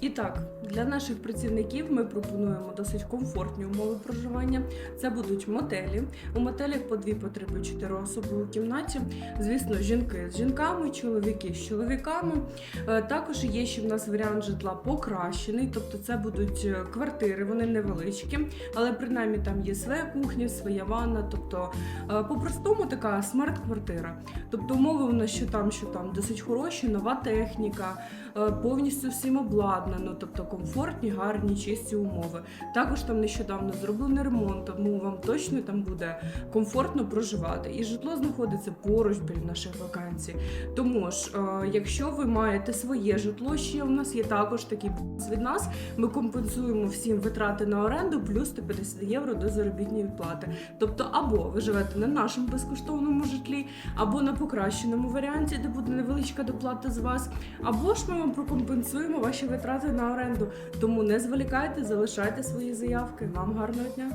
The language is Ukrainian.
І так, для наших працівників ми пропонуємо досить комфортні умови проживання. Це будуть мотелі. У мотелях по дві, по три, по чотири особи у кімнаті. Звісно, жінки з жінками, чоловіки з чоловіками. Е, Також є ще в нас варіант житла покращений, тобто це будуть е, квартири, вони невеличкі, але принаймні там є своя кухня, своя ванна. Тобто, е, по-простому така смарт-квартира. Тобто умови у нас що там, що там досить хороші, нова техніка, повністю всім обладнано, тобто комфортні, гарні, чисті умови. Також там нещодавно зроблений ремонт, тому вам точно там буде комфортно проживати. І житло знаходиться поруч біля наших вакансій. Тому ж, е, якщо ви маєте своє житло, ще у нас є також такий від нас. Ми компенсуємо всім витрати на оренду плюс 150 євро до заробітної плати. Тобто, або ви живете на нашому безкоштовному житлі, або на покращеному варіанті, де буде невеличка доплата з вас, або ж ми вам прокомпенсуємо ваші витрати на оренду. Тому не зволікайте, залишайте свої заявки. Вам гарного дня!